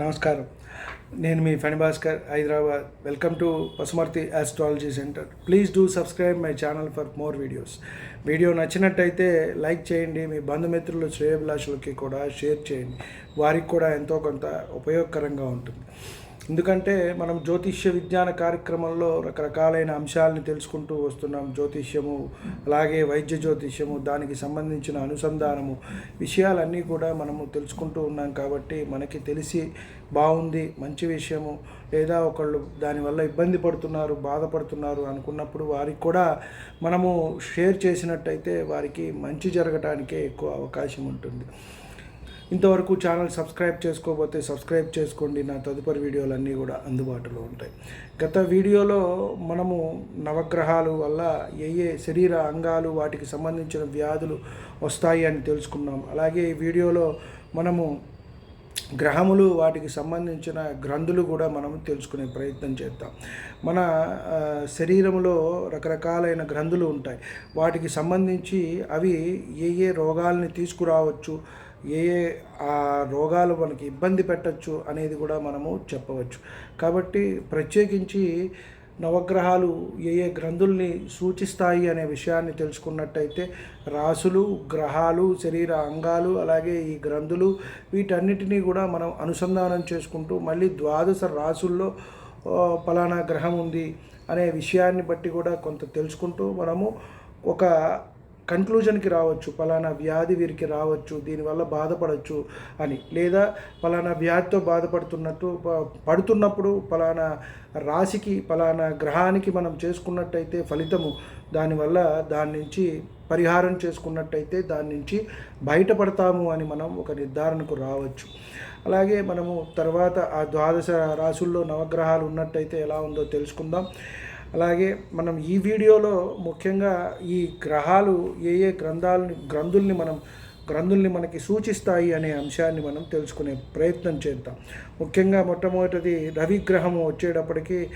నమస్కారం. నేను మీ Phani Bhaskar Hyderabad. Welcome to Pasumarthi astrology centre please do subscribe my channel for more videos video నచ్చినట్టయితే like చేయండి మీ బంధుమిత్రులు శ్రేయభిలాషులకి కూడా షేర్ చేయండి. వారికి కూడా ఎంతో కొంత ఉపయోగకరంగా ఉంటుంది. ఎందుకంటే మనం జ్యోతిష్య విజ్ఞాన కార్యక్రమంలో రకరకాలైన అంశాలని తెలుసుకుంటూ వస్తున్నాం. జ్యోతిష్యము అలాగే వైద్య జ్యోతిష్యము దానికి సంబంధించిన అనుసంధానము విషయాలన్నీ కూడా మనము తెలుసుకుంటూ ఉన్నాం కాబట్టి మనకి తెలిసి బాగుంది మంచి విషయము. లేదా ఒకళ్ళు దానివల్ల ఇబ్బంది పడుతున్నారు బాధపడుతున్నారు అనుకున్నప్పుడు వారికి కూడా మనము షేర్ చేసినట్టయితే వారికి మంచి జరగటానికే ఎక్కువ అవకాశం ఉంటుంది. ఇంతవరకు ఛానల్ సబ్స్క్రైబ్ చేసుకోకపోతే సబ్స్క్రైబ్ చేసుకోండి. నా తదుపరి వీడియోలన్నీ కూడా అందుబాటులో ఉంటాయి. గత వీడియోలో మనము నవగ్రహాలు వల్ల ఏ ఏ శరీర అంగాలు వాటికి సంబంధించిన వ్యాధులు వస్తాయి అని తెలుసుకున్నాం. అలాగే ఈ వీడియోలో మనము గ్రహములు వాటికి సంబంధించిన గ్రంథులు కూడా మనం తెలుసుకునే ప్రయత్నం చేద్దాం. మన శరీరంలో రకరకాలైన గ్రంథులు ఉంటాయి. వాటికి సంబంధించి అవి ఏ ఏ రోగాల్ని తీసుకురావచ్చు ఏ ఏ ఆ రోగాలు మనకి ఇబ్బంది పెట్టచ్చు అనేది కూడా మనము చెప్పవచ్చు. కాబట్టి ప్రత్యేకించి నవగ్రహాలు ఏ ఏ గ్రంథుల్ని సూచిస్తాయి అనే విషయాన్ని తెలుసుకున్నట్టయితే రాసులు గ్రహాలు శరీర అంగాలు అలాగే ఈ గ్రంథులు వీటన్నిటినీ కూడా మనం అనుసంధానం చేసుకుంటూ మళ్ళీ ద్వాదశ రాసుల్లో పలానా గ్రహం ఉంది అనే విషయాన్ని బట్టి కూడా కొంత తెలుసుకుంటూ మనము ఒక కన్క్లూజన్కి రావచ్చు పలానా వ్యాధి వీరికి రావచ్చు దీనివల్ల బాధపడవచ్చు అని. లేదా పలానా వ్యాధితో బాధపడుతున్నట్టు పడుతున్నప్పుడు పలానా రాశికి పలానా గ్రహానికి మనం చేసుకున్నట్టయితే ఫలితము దానివల్ల దాని నుంచి పరిహారం చేసుకున్నట్టయితే దాని నుంచి బయటపడతాము అని మనం ఒక నిర్ధారణకు రావచ్చు. అలాగే మనము తర్వాత ఆ ద్వాదశ రాశుల్లో నవగ్రహాలు ఉన్నట్టయితే ఎలా ఉందో తెలుసుకుందాం. అలాగే మనం ఈ వీడియోలో ముఖ్యంగా ఈ గ్రహాలు ఏ ఏ గ్రంథాలని గ్రంథుల్ని మనం గ్రంథుల్ని మనకి సూచిస్తాయి అనే అంశాన్ని మనం తెలుసుకునే ప్రయత్నం చేద్దాం. ముఖ్యంగా మొట్టమొదటిది రవి వచ్చేటప్పటికి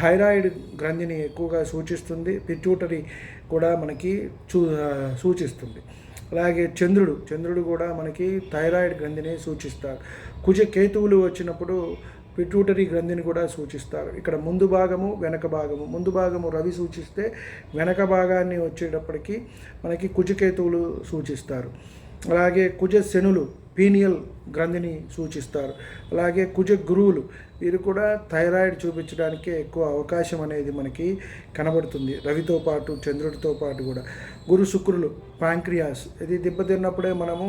థైరాయిడ్ గ్రంథిని ఎక్కువగా సూచిస్తుంది. పిట్యూటరీ కూడా మనకి చూ సూచిస్తుంది. అలాగే చంద్రుడు చంద్రుడు కూడా మనకి థైరాయిడ్ గ్రంథిని సూచిస్తారు. కుజ కేతువులు వచ్చినప్పుడు పిట్యూటరీ గ్రంథిని కూడా సూచిస్తారు. ఇక్కడ ముందు భాగము వెనక భాగము. ముందు భాగము రవి సూచిస్తే వెనక భాగాన్ని వచ్చేటప్పటికి మనకి కుజకేతువులు సూచిస్తారు. అలాగే కుజ శనులు పీనియల్ గ్రంథిని సూచిస్తారు. అలాగే కుజ గురువులు వీరు కూడా థైరాయిడ్ చూపించడానికే ఎక్కువ అవకాశం అనేది మనకి కనబడుతుంది. రవితో పాటు చంద్రుడితో పాటు కూడా. గురు శుక్రులు పాంక్రియాస్ ఇది దెబ్బతిన్నప్పుడే మనము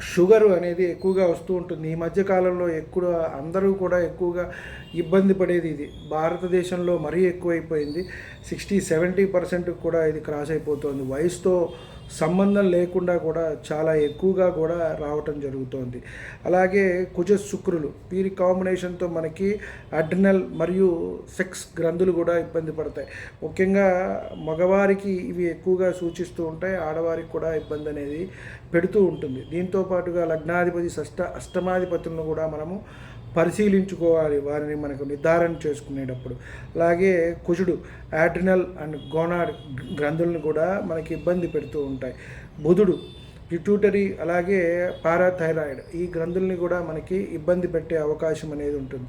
షుగర్ అనేది ఎక్కువగా వస్తూ ఉంటుంది. ఈ మధ్య కాలంలో ఎక్కువ అందరూ కూడా ఎక్కువగా ఇబ్బంది పడేది ఇది. భారతదేశంలో మరీ ఎక్కువైపోయింది. సిక్స్టీ సెవెంటీ పర్సెంట్ కూడా ఇది క్రాస్ అయిపోతుంది. వయసుతో సంబంధం లేకుండా కూడా చాలా ఎక్కువగా కూడా రావటం జరుగుతోంది. అలాగే కుజ శుక్రులు వీరి కాంబినేషన్తో మనకి అడ్రినల్ మరియు సెక్స్ గ్రంథులు కూడా ఇబ్బంది పడతాయి. ముఖ్యంగా మగవారికి ఇవి ఎక్కువగా సూచిస్తూ ఉంటాయి ఆడవారికి కూడా ఇబ్బంది అనేది పెడుతూ ఉంటుంది. దీంతో పాటుగా లగ్నాధిపతి షష్ట అష్టమాధిపతులను కూడా మనము పరిశీలించుకోవాలి వారిని మనకు నిర్ధారణ చేసుకునేటప్పుడు. అలాగే కుజుడు యాడ్రినల్ అండ్ గోనాడ్ గ్రంథులను కూడా మనకి ఇబ్బంది పెడుతూ ఉంటాయి. బుధుడు పిట్యూటరీ అలాగే పారాథైరాయిడ్ ఈ గ్రంథుల్ని కూడా మనకి ఇబ్బంది పెట్టే అవకాశం అనేది ఉంటుంది.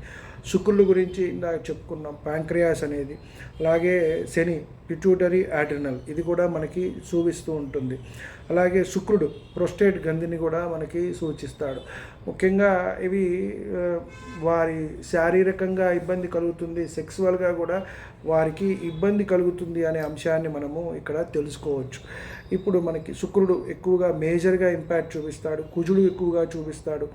శుక్రుల గురించి ఇందాక చెప్పుకున్నాం ప్యాంక్రియాస్ అనేది అలాగే శని పిట్యూటరీ యాడ్రినల్ ఇది కూడా మనకి చూపిస్తూ ఉంటుంది. అలాగే శుక్రుడు ప్రొస్టేట్ గంధిని కూడా మనకి సూచిస్తాడు. ముఖ్యంగా ఇవి వారి శారీరకంగా ఇబ్బంది కలుగుతుంది సెక్సువల్గా కూడా వారికి ఇబ్బంది కలుగుతుంది అనే అంశాన్ని మనము ఇక్కడ తెలుసుకోవచ్చు. ఇప్పుడు మనకి శుక్రుడు ఎక్కువగా మేజర్గా ఇంపాక్ట్ చూపిస్తాడు కుజుడు ఎక్కువగా చూపిస్తాడు.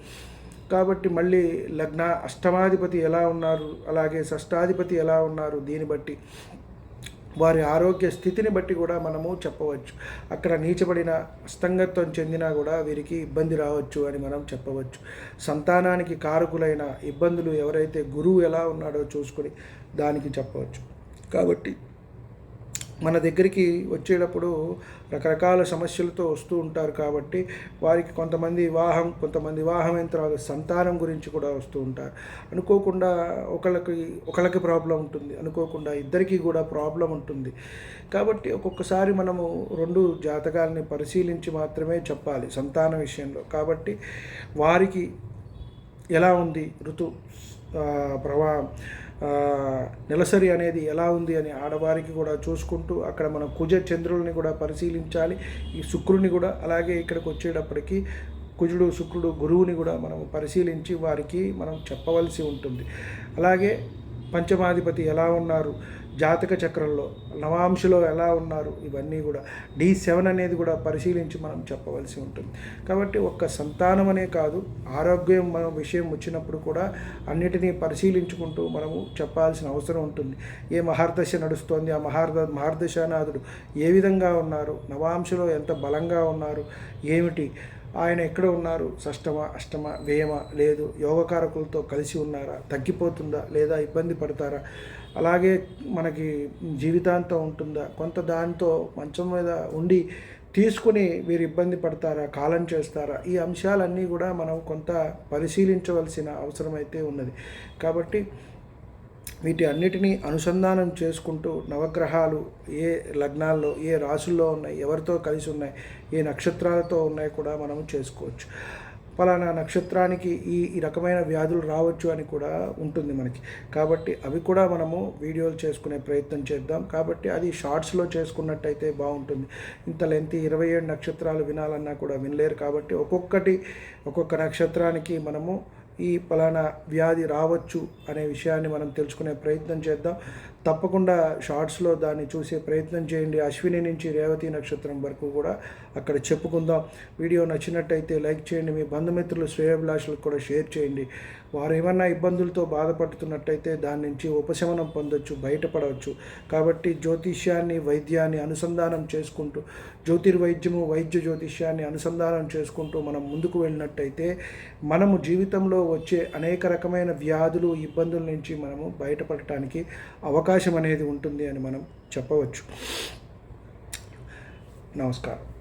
కాబట్టి మళ్ళీ లగ్న అష్టమాధిపతి ఎలా ఉన్నారు అలాగే షష్టాధిపతి ఎలా ఉన్నారు దీన్ని బట్టి వారి ఆరోగ్య స్థితిని బట్టి కూడా మనము చెప్పవచ్చు. అక్కడ నీచబడిన అస్తంగత్వం చెందినా కూడా వీరికి ఇబ్బంది రావచ్చు అని మనం చెప్పవచ్చు. సంతానానికి కారకులైన ఇబ్బందులు ఎవరైతే గురువు ఎలా ఉన్నాడో చూసుకొని దానికి చెప్పవచ్చు. కాబట్టి మన దగ్గరికి వచ్చేటప్పుడు రకరకాల సమస్యలతో వస్తూ ఉంటారు కాబట్టి వారికి కొంతమంది వివాహం కొంతమంది వివాహం అయిన తర్వాత సంతానం గురించి కూడా వస్తూ ఉంటారు. అనుకోకుండా ఒకళ్ళకి ఒకళ్ళకి ప్రాబ్లం ఉంటుంది. అనుకోకుండా ఇద్దరికీ కూడా ప్రాబ్లం ఉంటుంది. కాబట్టి ఒక్కొక్కసారి మనము రెండు జాతకాలని పరిశీలించి మాత్రమే చెప్పాలి సంతాన విషయంలో. కాబట్టి వారికి ఎలా ఉంది ఋతు ప్రవాహం నెలసరి అనేది ఎలా ఉంది అని ఆడవారికి కూడా చూసుకుంటూ అక్కడ మనం కుజ చంద్రుల్ని కూడా పరిశీలించాలి. ఈ శుక్రుని కూడా అలాగే ఇక్కడికి వచ్చేటప్పటికి కుజుడు శుక్రుడు గురువుని కూడా మనం పరిశీలించి వారికి మనం చెప్పవలసి ఉంటుంది. అలాగే పంచమాధిపతి ఎలా ఉన్నారు? జాతక చక్రంలో నవాంశలో ఎలా ఉన్నారు ఇవన్నీ కూడా డి సెవెన్ అనేది కూడా పరిశీలించి మనం చెప్పవలసి ఉంటుంది. కాబట్టి ఒక్క సంతానం అనే కాదు ఆరోగ్యం మన విషయం వచ్చినప్పుడు కూడా అన్నిటినీ పరిశీలించుకుంటూ మనము చెప్పాల్సిన అవసరం ఉంటుంది. ఏ మహార్దశ నడుస్తోంది ఆ మహార్ద మహార్దశానాథుడు ఏ విధంగా ఉన్నారు నవాంశలో ఎంత బలంగా ఉన్నారు ఏమిటి ఆయన ఎక్కడ ఉన్నారు షష్టమ అష్టమ వ్యయమ లేదు యోగకారకులతో కలిసి ఉన్నారా తగ్గిపోతుందా లేదా ఇబ్బంది పడతారా అలాగే మనకి జీవితాంతం ఉంటుందా? కొంత దాంతో మంచం మీద ఉండి తీసుకుని వీరు ఇబ్బంది పడతారా? కాలం చేస్తారా? ఈ అంశాలన్నీ కూడా మనం కొంత పరిశీలించవలసిన అవసరం అయితే ఉన్నది. కాబట్టి వీటి అన్నిటినీ అనుసంధానం చేసుకుంటూ నవగ్రహాలు ఏ లగ్నాల్లో ఏ రాశుల్లో ఉన్నాయి ఎవరితో కలిసి ఉన్నాయి ఏ నక్షత్రాలతో ఉన్నాయి కూడా మనం చేసుకోవచ్చు. ఫలానా నక్షత్రానికి ఈ ఈ రకమైన వ్యాధులు రావచ్చు అని కూడా ఉంటుంది మనకి. కాబట్టి అవి కూడా మనము వీడియోలు చేసుకునే ప్రయత్నం చేద్దాం. కాబట్టి అది షార్ట్స్లో చేసుకున్నట్టయితే బాగుంటుంది. ఇంత లెంత్ ఇరవై ఏడు నక్షత్రాలు వినాలన్నా కూడా వినలేరు కాబట్టి ఒక్కొక్కటి ఒక్కొక్క నక్షత్రానికి మనము ఈ ఫలానా వ్యాధి రావచ్చు అనే విషయాన్ని మనం తెలుసుకునే ప్రయత్నం చేద్దాం. తప్పకుండా షార్ట్స్లో దాన్ని చూసే ప్రయత్నం చేయండి. అశ్విని నుంచి రేవతి నక్షత్రం వరకు కూడా అక్కడ చెప్పుకుందాం. వీడియో నచ్చినట్టయితే లైక్ చేయండి. మీ బంధుమిత్రులు శ్రేయభిలాషులకు కూడా షేర్ చేయండి. వారు ఏమన్నా ఇబ్బందులతో బాధపడుతున్నట్టయితే దాని నుంచి ఉపశమనం పొందొచ్చు బయటపడవచ్చు. కాబట్టి జ్యోతిష్యాన్ని వైద్యాన్ని అనుసంధానం చేసుకుంటూ జ్యోతిర్వైద్యము వైద్య జ్యోతిష్యాన్ని అనుసంధానం చేసుకుంటూ మనం ముందుకు వెళ్ళినట్టయితే మనము జీవితంలో వచ్చే అనేక రకమైన వ్యాధులు ఇబ్బందుల నుంచి మనము బయటపడటానికి అవకాశం అవకాశం అనేది ఉంటుంది అని మనం చెప్పవచ్చు. నమస్కారం.